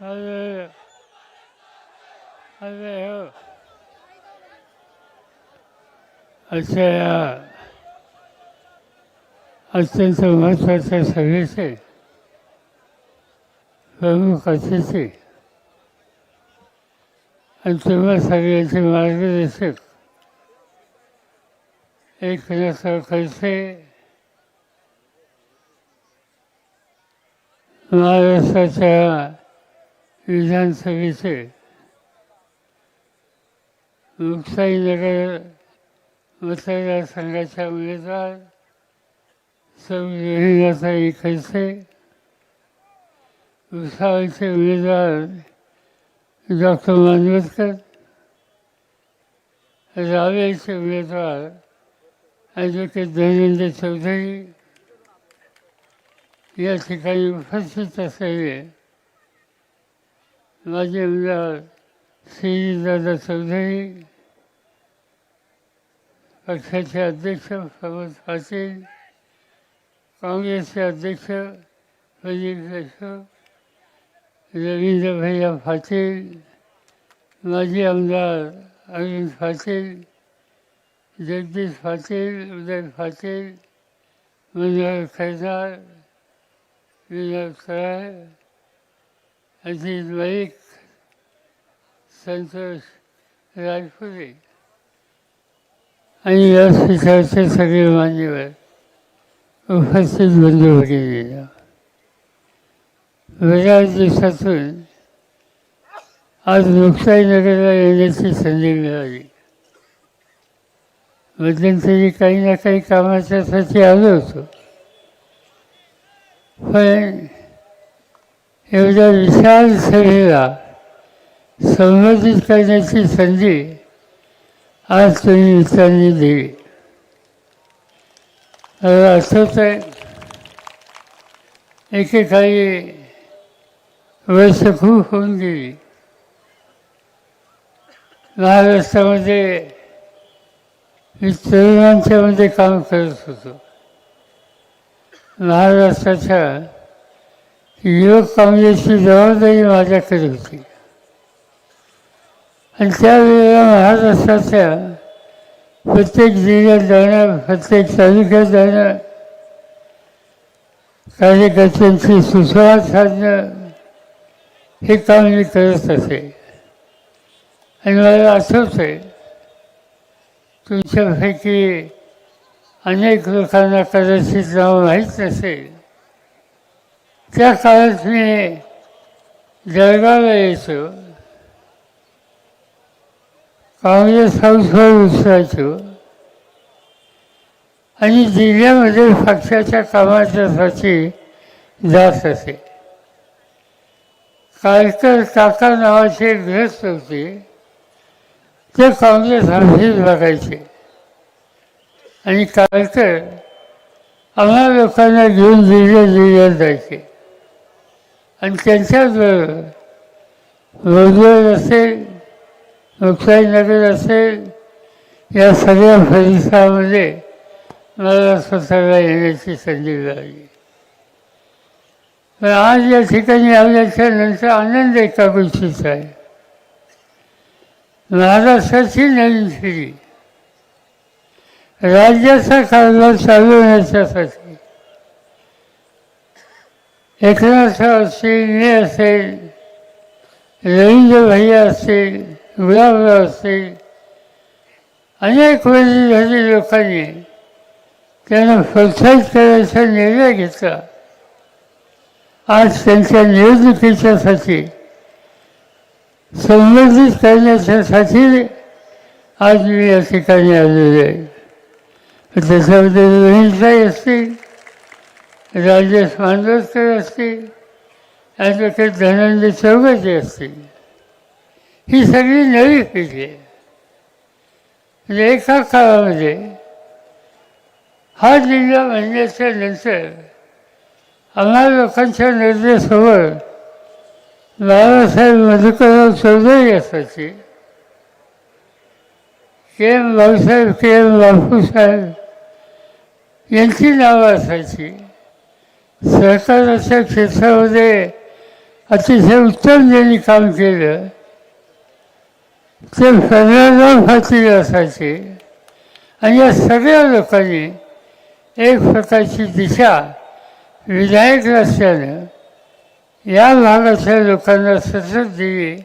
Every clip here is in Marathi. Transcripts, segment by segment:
अरे हॅलो अशा या अत्यंत महत्त्वाच्या सभेचे प्रमुख अतिथी आणि तुम्हा सगळ्यांचे मार्गदर्शक एकनाथ खडसे महाराष्ट्राच्या विधानसभेचे लोकशाहीनगर मतदारसंघाच्या उमेदवार संविधानाचाही खैसे भुसावळचे उमेदवार डॉक्टर मानवतकर रावेचे उमेदवार ॲडव्होकेट धनंजय चौधरी या ठिकाणी उपस्थित असलेले माझे आमदार श्रीदादा चौधरी पक्षाचे अध्यक्ष प्रमोद पाटील काँग्रेसचे अध्यक्ष प्रदीप देशमुख रवींद्र भैया पाटील माजी आमदार अरविंद पाटील जगदीश पाटील उदय पाटील मनोहर खैदार विनोद कराय अजित मलिक संतोष राजपुरे आणि व्यासपीठाचे सगळे मान्यवर उपस्थित बंधू भगिनीला बऱ्याच दिवसातून आज नगरला येण्याची संधी मिळाली. मध्यंतरी काही ना काही कामाच्यासाठी आलो होतो. पण एवढ्या विशाल सभेला संबोधित करण्याची संधी आज तुम्ही मित्रांनी दिली. मला आठवत आहे एकेकाळी वर्ष खूप होऊन गेली. महाराष्ट्रामध्ये मी तरुणांच्यामध्ये काम करत होतो. महाराष्ट्राच्या युवक काँग्रेसची जबाबदारी माझ्याकडे होती. आणि त्यावेळेला महाराष्ट्राच्या प्रत्येक जिल्ह्यात जाणं प्रत्येक तालुक्यात जाणं कार्यकर्त्यांची सुसंवाद साधणं हे काम मी करत असे. आणि मला आठवतं आहे तुमच्यापैकी अनेक लोकांना कदाचित नाव माहीत नसेल. त्या काळात मी जळगावला यायचो काँग्रेस हाऊसवर उचलायचो आणि जिल्ह्यामध्ये पक्षाच्या कामाच्यासाठी जात असे. कालकर काका नावाचे ग्रस्त होते. ते काँग्रेस ऑफिस बघायचे. आणि कालकर आम्हा लोकांना घेऊन जिल्ह्या जिल्ह्यात जायचे. आणि त्यांच्याच रोजगार असेल मुक्ताईनगर असेल या सगळ्या परिसरामध्ये मला स्वतःला येण्याची संधी मिळाली. पण आज या ठिकाणी आल्याच्यानंतर आनंद एका गोष्टीचा आहे. महाराष्ट्राची नवीन पिढी. राज्याचा कारभार चालवण्याच्यासाठी एकनाथराव असतील मी असेल रवींद्र भैया असतील गुलाबराव असतील अनेक वडीलधारी लोकांनी त्यांना प्रोत्साहित करायचा निर्णय घेतला. आज त्यांच्या निवडणुकीच्यासाठी संबोधित करण्याच्यासाठी आज मी या ठिकाणी आलेलो आहे. त्याच्यामध्ये रोहिणसाई असतील राजेश मांडवकर असतील ॲडव्होकेट धनंजय चौगटे असतील ही सगळी नवी पिढी आहे. म्हणजे एका काळामध्ये हा जिल्हा म्हणण्याच्या नंतर आम्हा लोकांच्या नजरेसमोर बाबासाहेब मधुकरराव चौधरी असायचे. K M Bhausaheb K M Bapusaheb यांची नावं असायची. सहकाराच्या क्षेत्रामध्ये अतिशय उत्तम ज्यांनी काम केलं. ते फॅनराव फातील असायचे. आणि या सगळ्या लोकांनी एक प्रकारची दिशा विधायक रस्त्यानं या भागातल्या लोकांना सतत दिली.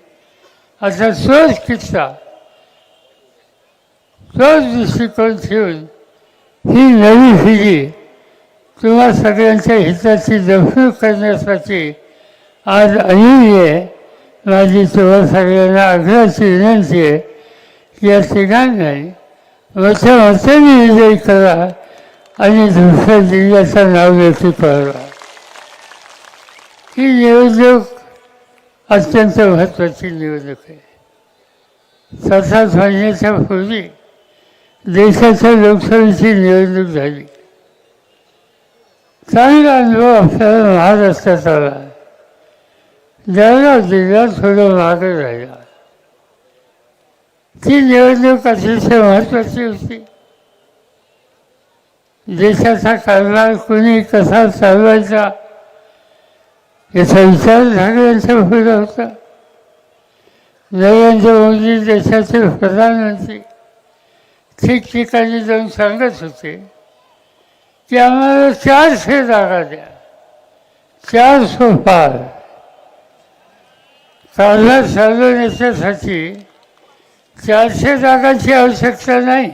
असा तोच किस्सा तोच दृष्टिकोन ठेवून ही नवी पिढी किंवा सगळ्यांच्या हिताची जपणूक करण्यासाठी आज आलेली आहे माझी तेव्हा सगळ्यांना आग्रहाची विनंती आहे. की या ठिकाणी मोठ्या मोठ्याने विजयी करा आणि दुसऱ्या जिल्ह्याचं नाव व्यक्ती कळवा ही निवडणूक अत्यंत महत्त्वाची निवडणूक आहे. सात महिन्याच्या पूर्वी देशाच्या लोकसभेची निवडणूक झाली. चांगला अनुभव आपल्याला महाराष्ट्रात आला जळगाव जिल्हा थोडं मागं राहिला ती निवडणूक अतिशय महत्त्वाची होती देशाचा कारभार कुणी कसा चालवायचा याचा विचार सगळ्यांच्या पुढे होता नरेंद्र मोदी देशाचे प्रधानमंत्री ठिकठिकाणी जाऊन सांगत होते त्यामुळे चारशे जागा द्या. चार सोफार कारभार चालवण्याच्यासाठी चारशे जागांची आवश्यकता नाही.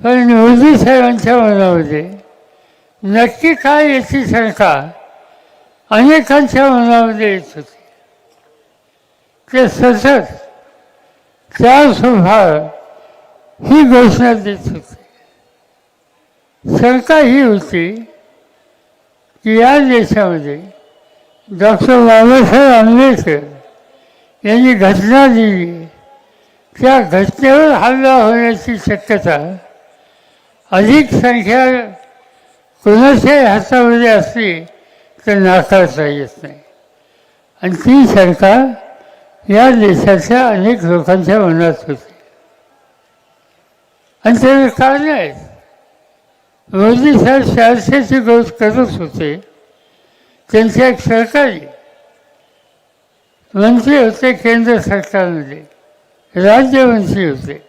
पण मोदी साहेबांच्या मनामध्ये नक्की काय याची शंका अनेकांच्या मनामध्ये येत होती. ते सतत चार सोफा ही घोषणा देत होते. शंका ही होती की या देशामध्ये डॉक्टर बाबासाहेब आंबेडकर यांनी घटना दिली. त्या घटनेवर हल्ला होण्याची शक्यता अधिक संख्या कोणाच्याही हातामध्ये असली तर नाकारता येत नाही. आणि ती शंका या देशाच्या अनेक लोकांच्या मनात होती. आणि त्याचं कारण आहेत मोदी साहेब चारशेची गोष्ट करत होते. त्यांचे एक सरकारी मंत्री होते केंद्र सरकारमध्ये. राज्यमंत्री होते.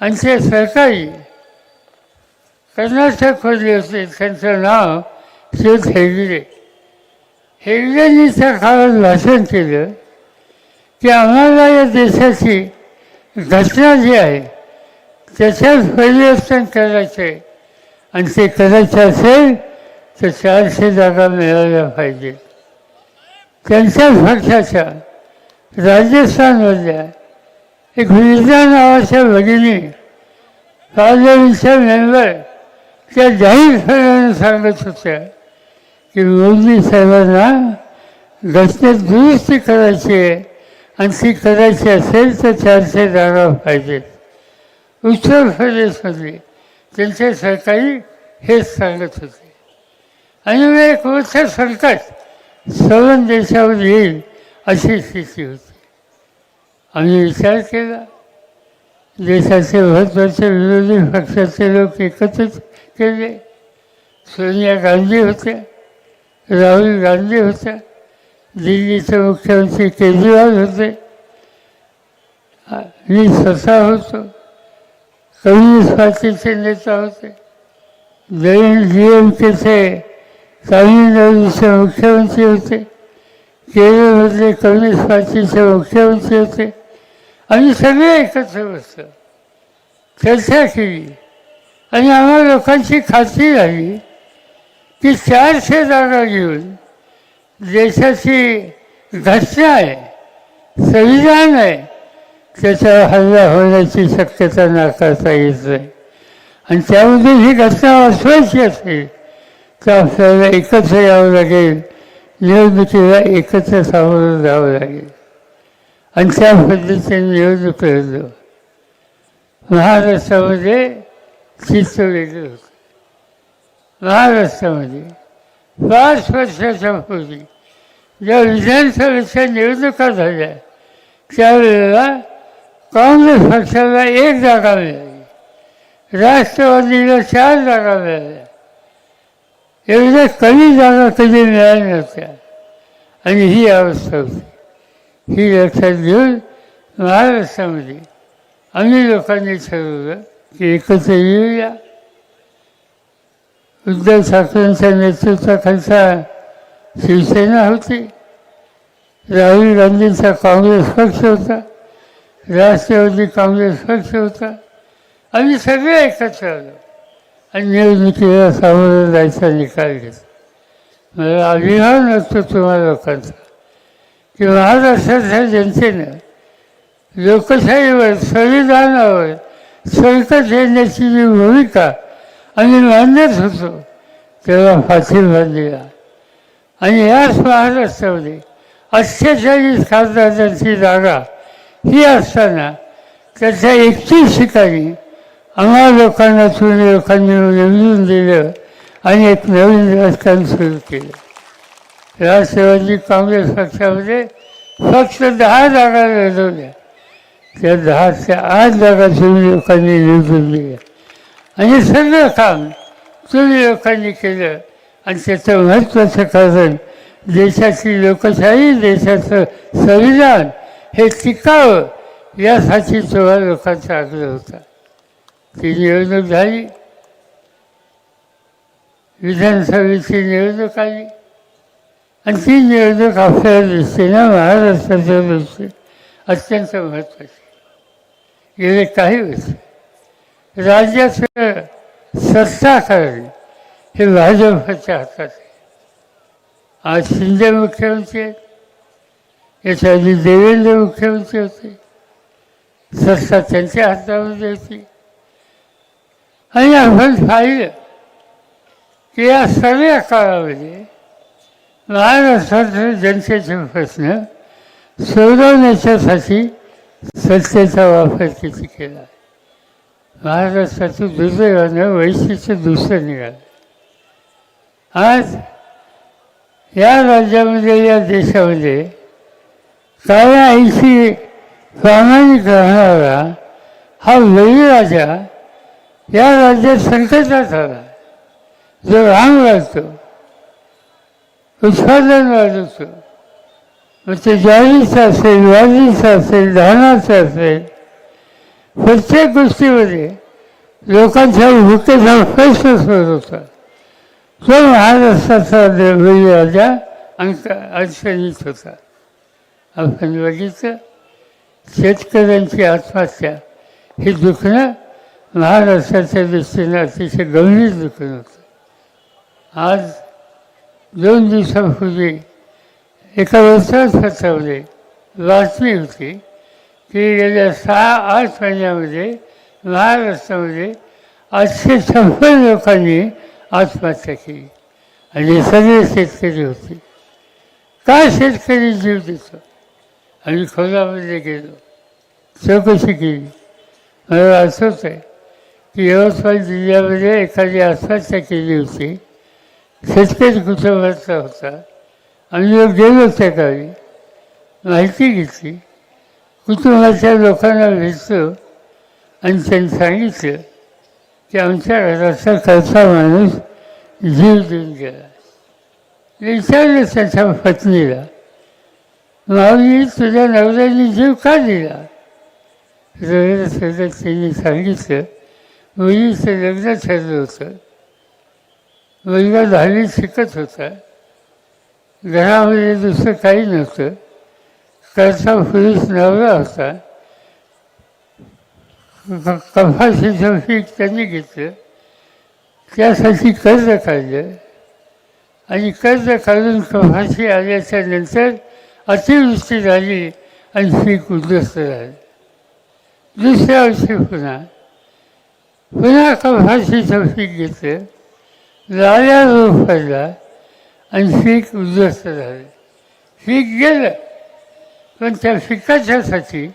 आणि ते सरकारी कर्नाटकमध्ये होते. त्यांचं नाव श्री हेगडे. हेगडेंनी त्या काळात भाषण केलं की आम्हाला या देशाची घटना जी आहे त्याच्यात परिवर्तन करायचं आहे आणि ते करायचं असेल तर चारशे जागा मिळाल्या पाहिजे. त्यांच्याच पक्षाच्या राजस्थानमधल्या एक मिर्झा नावाच्या भगिनी पार्लमेंटच्या मेंबर त्या जाहीरपणाने सांगत होत्या की मोदी साहेबांना घटनेत दुरुस्ती करायची आहे आणि ती करायची असेल तर चारशे जागा पाहिजेत. उत्तर प्रदेशमध्ये त्यांचे सरकारी हेच सांगत होते. आणि मग एक मोठं सरकार सर्व देशावर येईल अशी स्थिती होती. आम्ही विचार केला. देशाचे महत्त्वाचे विरोधी पक्षाचे लोक एकत्रित केले. सोनिया गांधी होत्या राहुल गांधी होत्या दिल्लीचे मुख्यमंत्री केजरीवाल होते. मी स्वतः होतो. कम्युनिस्ट पार्टीचे नेता होते जैन डी एम केचे तामिळनाडूचे मुख्यमंत्री होते केरळमधले कम्युनिस्ट पार्टीचे मुख्यमंत्री होते आम्ही सगळे एकत्र बसलो चर्चा केली आणि आम्हा लोकांची खात्री झाली की चारशे जागा घेऊन देशाची घटना आहे संविधान आहे त्याच्यावर हल्ला होण्याची शक्यता नाकारता येत नाही. आणि त्यामध्ये ही घटना वाचवायची असेल तर आपल्याला एकत्र यावं लागेल निवडणुकीला एकत्र सामोरं जावं लागेल. आणि त्या पद्धतीने निवडणूक लढलो. महाराष्ट्रामध्ये चित्र वेगळं होतं. महाराष्ट्रामध्ये पाच वर्षाच्या पूर्वी ज्या विधानसभेच्या निवडणुका झाल्या त्यावेळेला काँग्रेस पक्षाला एक जागा मिळाली. राष्ट्रवादीला चार जागा मिळाल्या. एवढ्या कमी जागा कधी मिळाल्या नव्हत्या. आणि ही अवस्था होती. ही लक्षात घेऊन महाराष्ट्रामध्ये आम्ही लोकांनी ठरवलं की एकत्र येऊया. उद्धव ठाकरेंच्या नेतृत्वाखालचा शिवसेना होती. राहुल गांधींचा काँग्रेस पक्ष होता. राष्ट्रवादी काँग्रेस पक्ष होता. आम्ही सगळे एकत्र आलो. आणि निवडणुकीला सामोरं जायचा निकाल घेतला मला अभिमान असतो तुम्हा लोकांचा. की महाराष्ट्राच्या जनतेनं लोकशाहीवर संविधानावर संकट देण्याची जी भूमिका आम्ही मान्यच होतो तेव्हा फाशील दिला आणि याच महाराष्ट्रामध्ये अठ्ठेचाळीस खासदारांची जागा ही असताना त्याच्या एकतीस ठिकाणी आम्हा लोकांना तुम्ही लोकांनी निवडून दिलं आणि एक नवीन राजकारण सुरू केलं. राष्ट्रवादी काँग्रेस पक्षामध्ये फक्त दहा जागा लढवल्या त्या दहाच्या आठ जागा तुम्ही लोकांनी निवडून दिल्या. आणि सगळं काम तुम्ही लोकांनी केलं. आणि त्याचं महत्त्वाचं कारण देशाची लोकशाही देशाचं संविधान हे टिकावं यासाठी सगळ्या लोकांचा आग्रह होता. ती निवडणूक झाली. विधानसभेची निवडणूक आली. आणि ती निवडणूक आपल्या दृष्टीनं महाराष्ट्राच्या दृष्टीने अत्यंत महत्त्वाची. गेले काही वर्ष राज्याचं सत्ता करणे हे भाजपच्या हातात आहे. आज शिंदे मुख्यमंत्री आहेत. याच्या आधी देवेंद्र मुख्यमंत्री होते सत्ता त्यांच्या हातामध्ये होती आणि आपण पाहिलं की या सगळ्या काळामध्ये महाराष्ट्रातील जनतेचे प्रश्न सोडवण्याच्यासाठी सत्तेचा वापर किती केला. महाराष्ट्राचं दुर्दैवानं वैशिष्ट्य दुसरं निघालं. आज या राज्यामध्ये या देशामध्ये काळ्या ऐंशी प्रामाणिक राहणारा हा बळीराजा या राज्यात संकटात आला. जो राम वाढतो उत्पादन वाढवतो मग ते ज्वारीचं असेल वाजरीचं असेल धानाचं असेल प्रत्येक गोष्टीमध्ये लोकांच्या भूकेचा प्रश्न सोडत होता. तो महाराष्ट्राचा राजा अंक अडचणीत होता. आपण बघितलं शेतकऱ्यांची आत्महत्या. हे दुखणं महाराष्ट्राच्या दृष्टीनं अतिशय गंभीर दुखणं होतं. आज दोन दिवसापूर्वी एका वर्तमानपत्रामध्ये बातमी होती की गेल्या सहा आठ महिन्यामध्ये महाराष्ट्रामध्ये आठशे छप्पन लोकांनी आत्महत्या केली. आणि सगळे शेतकरी होते. का शेतकरी जीव देतो? आम्ही खोलामध्ये म्हणजे गेलो चौकशी केली. मला असंच आहे की यवतमाळ जिल्ह्यामध्ये म्हणजे एखादी आत्महत्या केली होती. शेतकरी कुटुंबाचा होता. आम्ही लोक गेलो त्या गावी. माहिती घेतली. कुटुंबाच्या लोकांना भेटलो. आणि त्यांनी सांगितलं की आमच्या घराचा करता माणूस जीव देऊन गेला. विचारलं त्याच्या पत्नीला माऊली तुझ्या नवऱ्याने जीव का दिला? रवींद्र सदत त्यांनी सांगितलं मुलीचं लग्न ठरलं होतं. मुलगा दहावी शिकत होता. घरामध्ये दुसरं काही नव्हतं. करता पुरुष नवरा होता. कफाशीचं पीक त्यांनी घेतलं. त्यासाठी कर्ज काढलं. आणि कर्ज काढून कफाशी आल्याच्यानंतर अतिवृष्टी झाली आणि पीक उद्ध्वस्त झालं. दुसऱ्या वर्षी पुन्हा पुन्हा कपाशीचं पीक घेतलं. लाल्या रोग पडला आणि पीक उद्ध्वस्त झाले. पीक गेलं पण त्या पिकाच्यासाठी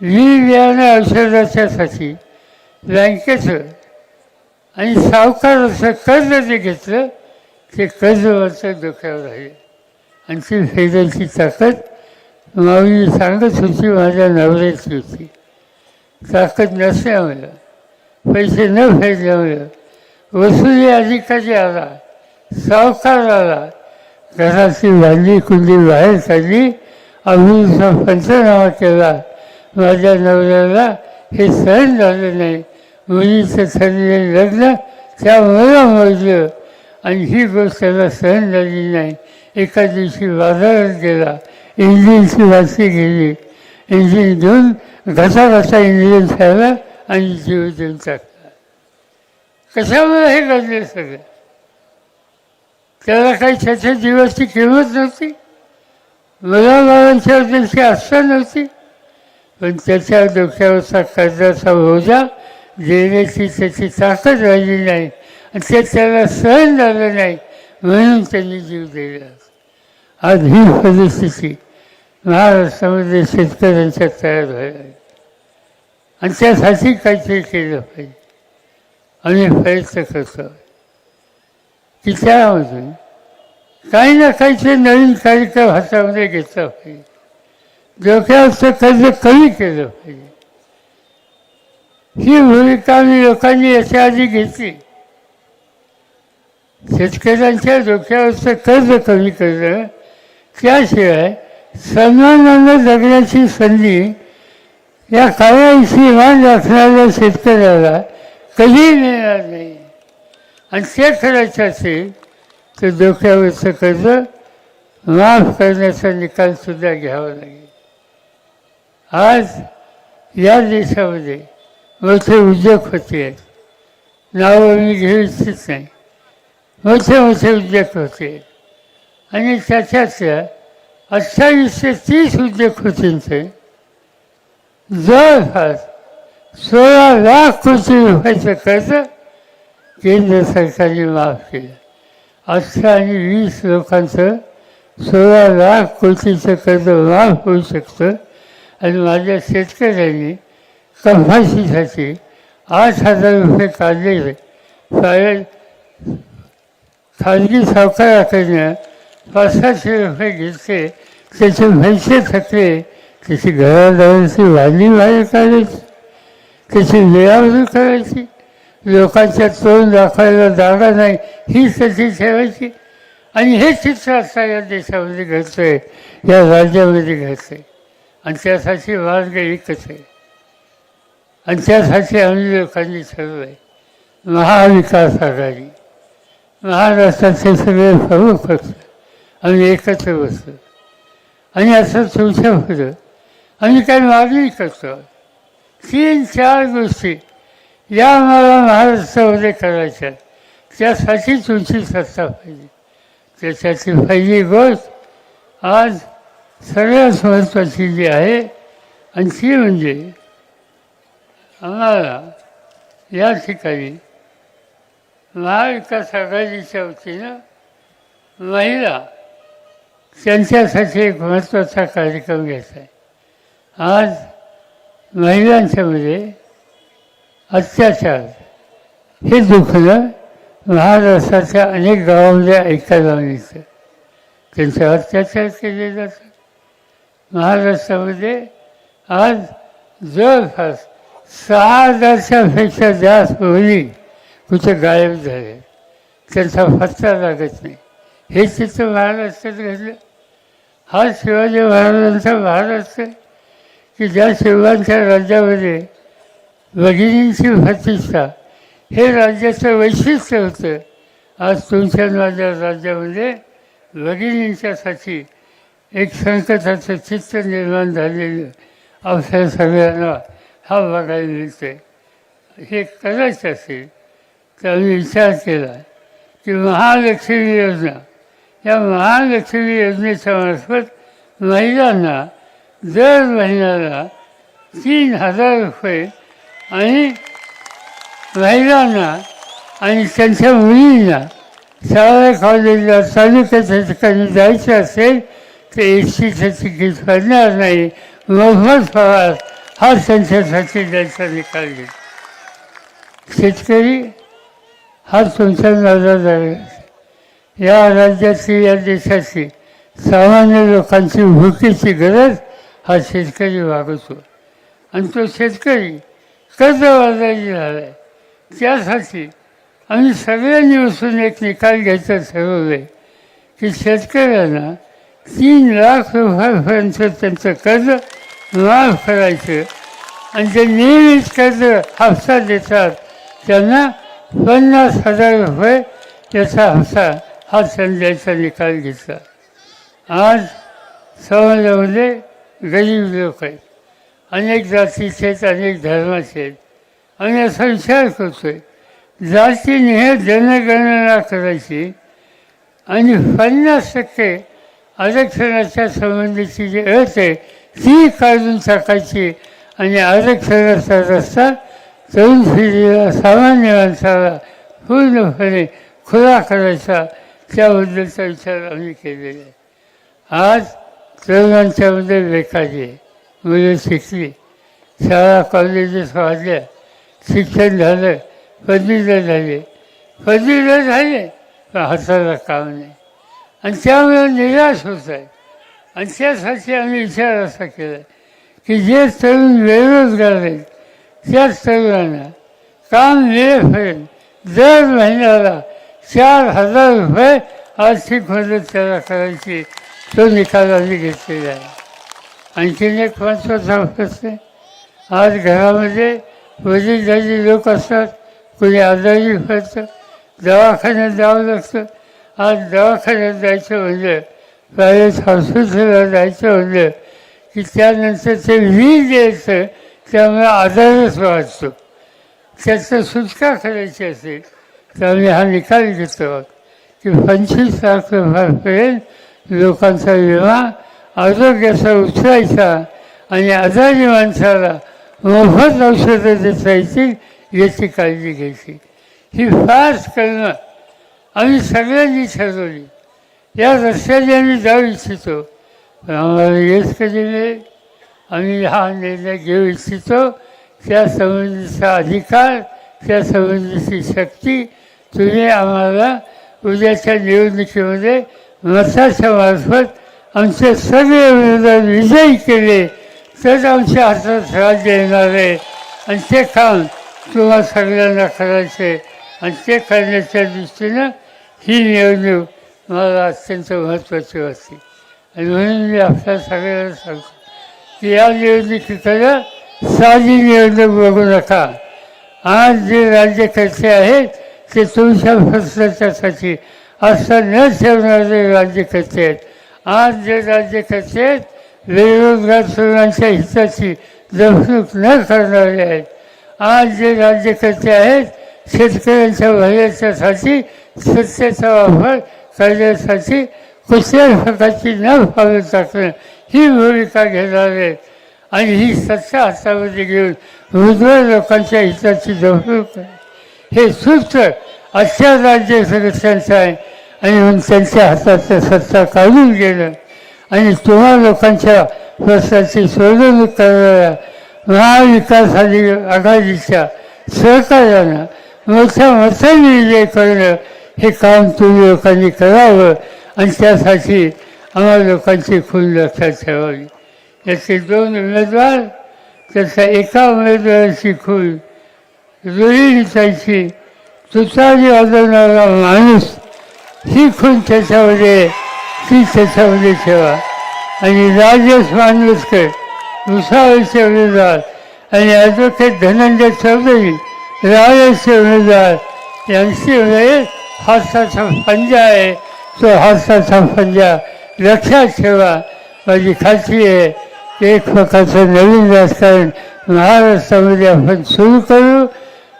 वी औषधाच्यासाठी बँकेचं आणि सावकाराचं कर्ज जे घेतलं ते कर्जवरचं डोक्यावर राहील आणि ती ताकद माऊली सांगत होती माझ्या नवऱ्याची होती. ताकद नसल्यामुळं पैसे न फेडल्यामुळं वसुली अधिकारी आला सावकार आला. घराची भांडी कुंडी बाहेर काढली. अभिनेचा पंचनामा केला. माझ्या नवऱ्याला हे सहन झालं नाही. मुलीचं ठरलेलं लग्न त्यामुळे मोजलं आणि ही गोष्ट त्याला सहन झाली नाही. एका दिवशी बाजारात गेला. इंजिनची वाशी गेली. इंजिन घेऊन घसा घसा इंजिन खायला आणि जीव देऊन टाकला. कशामुळे हे घडले सगळं? त्याला काही त्याच्या जीवाची किंमत नव्हती. मुलाबाळांच्या दिवशी आस्था नव्हती. पण त्याच्या डोक्यावरचा कर्जाचा भोजा देण्याची त्याची ताकद राहिली नाही. आणि ते त्याला सहन झालं नाही. म्हणून त्यांनी जीव दिला. आज ही परिस्थिती महाराष्ट्रामध्ये शेतकऱ्यांच्या तयार व्हायला आणि त्यासाठी काहीतरी केलं पाहिजे. आम्ही प्रयत्न करतो. की त्यामधून काही ना काहीतरी नवीन कार्यक्रम हातामध्ये घेतला पाहिजे. डोक्यावरचं कर्ज कमी केलं पाहिजे. ही भूमिका आम्ही लोकांनी याच्या आधी घेतली. शेतकऱ्यांच्या डोक्यावरचं कर्ज कमी करणं त्याशिवाय सन्मानानं जगण्याची संधी या काळाविषयी मान असणाऱ्या शेतकऱ्याला कधी मिळणार नाही. आणि ते करायचं असेल तर डोक्यावरचं कर्ज माफ करण्याचा निकालसुद्धा घ्यावा लागेल. आज या देशामध्ये मोठे उद्योग होते आहेत. नावं मी घेऊ इच्छित नाही. मोठे मोठे उद्योग होते आहेत. आणि त्याच्यातल्या अठ्ठावीसशे तीस उद्योगपतींचे जवळपास सोळा लाख कोटी रुपयाचं कर्ज केंद्र सरकारने माफ केलं. अठरा आणि वीस लोकांचं सोळा लाख कोटीचं कर्ज माफ होऊ शकतं. आणि माझ्या शेतकऱ्यांनी कपाशीसाठी आठ हजार रुपये काढलेले. कारण खाजगी सावकाराकडनं पाच सातशे रुपये घेतले त्याचे पैसे थकले. त्याची घरादाराची वाली बाहेर काढायची त्याची लेआवरी करायची. लोकांच्या तोंड दाखवायला जागा नाही. ही त्याची ठेवायची. आणि हे चित्र आता या देशामध्ये घडतं आहे या राज्यामध्ये घडतं आहे आणि त्यासाठी मार्ग एकच आहे आणि त्यासाठी आम्ही लोकांनी ठरवलं आहे महाविकास आघाडी. महाराष्ट्राचे सगळे प्रमुख पक्ष. आम्ही एकत्र बसतो. आणि असं तुमच्या होतं. आम्ही काही मागणी करतो? तीन चार गोष्टी या आम्हाला महाराष्ट्रामध्ये करायच्या त्यासाठी तुमची सत्ता पाहिजे. त्याच्याची पहिली गोष्ट आज सगळ्यात महत्त्वाची जी आहे आणि ती म्हणजे आम्हाला या ठिकाणी महाविकास आघाडीच्या वतीनं महिला त्यांच्यासाठी एक महत्त्वाचा कार्यक्रम घ्यायचा आहे. आज महिलांच्यामध्ये अत्याचार हे दुखणं महाराष्ट्राच्या अनेक गावामध्ये ऐकायला मिळतं. त्यांचे अत्याचार केले जातात. महाराष्ट्रामध्ये आज जवळपास सहा हजारच्यापेक्षा जास्त मुली कुठे गायब झाले. त्यांचा फत्ता लागत नाही. हे चित्र महाराष्ट्रात घडलं. हा शिवाजी महाराजांचा महाराष्ट्र की ज्या शिवांच्या राज्यामध्ये भगिनींची प्रतिष्ठा हे राज्याचं वैशिष्ट्य होतं. आज तुमच्या माझ्या राज्यामध्ये भगिनींच्यासाठी एक संकटाचं चित्र निर्माण झालेलं आपल्या सगळ्यांना हा बघायला मिळते हे करायचं असेल तर आम्ही विचार केला की महालक्ष्मी योजना या महालक्ष्मी योजनेच्या मार्फत महिलांना दर महिन्याला तीन हजार रुपये आणि महिलांना आणि त्यांच्या मुलींना शाळा कॉलेजला तालुक्याच्या ठिकाणी जायचं असेल तर एसटीचं तिकीट पडणार नाही. मोफत प्रवास हा त्यांच्यासाठी द्यायचा निकाल शेतकरी हा तुमच्या नादात आहे. या राज्याची या देशाची सामान्य लोकांची भूकीची गरज हा शेतकरी वागतो. आणि तो शेतकरी कर्जबाजारी झाला आहे त्यासाठी आम्ही सगळ्यांनी बसून एक निकाल घ्यायचा ठरवलं आहे की शेतकऱ्यांना तीन लाख रुपयापर्यंत त्यांचं कर्ज माफ करायचं. आणि जे नेहमीच कर्ज हफ्ता देतात त्यांना पन्नास हजार रुपये त्याचा हफ्ता हा संध्याचा निकाल घेतला आज समाजामध्ये गरीब लोक आहेत अनेक जातीचे आहेत अनेक धर्माचे आहेत आणि असा विचार आहे जातीने जनगणना करायची आणि पन्नास टक्के आरक्षणाच्या संबंधीची जी अट आहे ती काढून टाकायची आणि आरक्षणाचा रस्ता तरुण पिढीला सामान्य माणसाला पूर्णपणे खुला करायचा त्याबद्दलचा विचार आम्ही केलेला आहे. आज तरुणांच्यामध्ये बेकारी आहे. म्हणजे मुलं शिकली शाळा कॉलेजेस वाढल्या. शिक्षण झालं. पदवीधर झाले. पदवीधर झाले पण हाताला काम नाही. आणि त्यामुळे निराश होत आहे. आणि त्यासाठी आम्ही विचार असा केला की जे तरुण बेरोजगार आहेत त्याच तरुणांना काम मिळेपर्यंत दर महिन्याला चार हजार रुपये आर्थिक मदत त्याला करायची. तो निकाल आम्ही घेतलेला आहे. आणखीन एक महत्त्वाचा प्रश्न आज घरामध्ये वडीलधारी लोक असतात कोणी आजारी पडतं दवाखान्यात जावं लागतं. आज दवाखान्यात जायचं म्हणजे प्रायव्हेट हॉस्पिटलला जायचं म्हणजे की त्यानंतर ते वीज द्यायचं त्यामुळे आजारच वाढतो. त्याचं सुटका करायची असेल तर आम्ही हा निकाल घेतो आहोत की पंचवीस लाख रुपयापर्यंत लोकांचा विमा आरोग्याचा उचलायचा आणि आजारी माणसाला मोफत औषधं देता येतील याची काळजी घ्यायची. ही फार करणं आम्ही सगळ्यांनी ठरवली. या रस्त्याने आम्ही जाऊ इच्छितो. पण आम्हाला येस कधी मिळेल? आम्ही हा निर्णय घेऊ इच्छितो. त्या संबंधीचा अधिकार त्या संबंधीची शक्ती तुम्ही आम्हाला उद्याच्या निवडणुकीमध्ये मताच्या मार्फत आमचे सगळे विरोधात विजयी केले. तर आमच्या हातात राज्य येणार आहे. आणि ते काम तुम्हा सगळ्यांना करायचे आणि ते करण्याच्या दृष्टीनं ही निवडणूक मला अत्यंत महत्त्वाची वाटते. आणि म्हणून मी आपल्या सगळ्यांना सांगतो की या निवडणुकीकडं साधी निवडणूक बघू नका. आज जे राज्यकर्ते आहेत ते तुमच्या भ्रष्टाचारासाठी असं न ठेवणारे राज्यकर्ते आहेत? आज जे राज्यकर्ते आहेत बेरोजगार तरुणांच्या हिताची जपणूक न करणारे आहेत. आज जे राज्यकर्ते आहेत शेतकऱ्यांच्या भल्याच्यासाठी सत्तेचा वापर करण्यासाठी कुठल्या प्रकारची न पावलं टाकणं ही भूमिका घेणार आहेत. आणि ही सत्ता हातामध्ये घेऊन उजव्या लोकांच्या हिताची जपणूक हे सूत्र अशा राज्य सदस्यांचं आहे. आणि म्हणून त्यांच्या हाताचं सत्ता काढून गेलं आणि तुम्हा लोकांच्या स्वस्ताची सोडवणूक करणाऱ्या महाविकास आघाडीच्या सहकार्यानं मोठ्या मताने विजय करणं हे काम तुम्ही लोकांनी करावं आणि त्यासाठी आम्हा लोकांची खून लक्षात ठेवावी. याचे दोन उमेदवार त्याच्या एका उमेदवाराची खून रोहिणीची तुतारी वाजवणारा माणूस ही खून त्याच्यामध्ये ती त्याच्यामध्ये ठेवा. आणि राजेश मानवसकर भुसावळचे उमेदवार आणि ॲडव्होकेट धनंजय चौधरी राजेशचे उमेदवार यांची उमेद हाताचा पंजा आहे. तो हाताचा पंजा लक्षात ठेवा. माझी खात्री आहे एक प्रकारचं नवीन राजकारण महाराष्ट्रामध्ये आपण सुरू करू.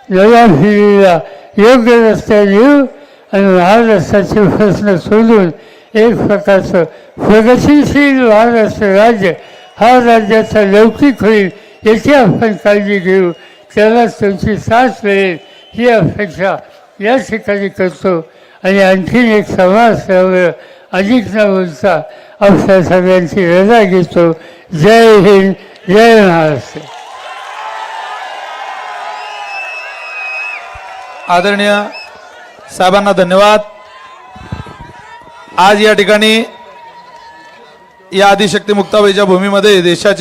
नव्या योग्य रस्त्याने येऊ आणि महाराष्ट्राचे प्रश्न सोडून एक प्रकारचं प्रगतीशील महाराष्ट्र राज्य हा राज्याचा लौकिक होईल याची आपण काळजी घेऊ. त्याला तुमची साथ मिळेल ही अपेक्षा या ठिकाणी करतो. आणि आणखीन एक समाज त्यामुळे अधिक न बोलता आपल्या सगळ्यांची रजा घेतो. जय हिंद जय महाराष्ट्र. आदरणीय साहेबांना धन्यवाद. आज या ठिकाणी या आदिशक्ती मुक्ताबाईच्या भूमीमध्ये देशाचे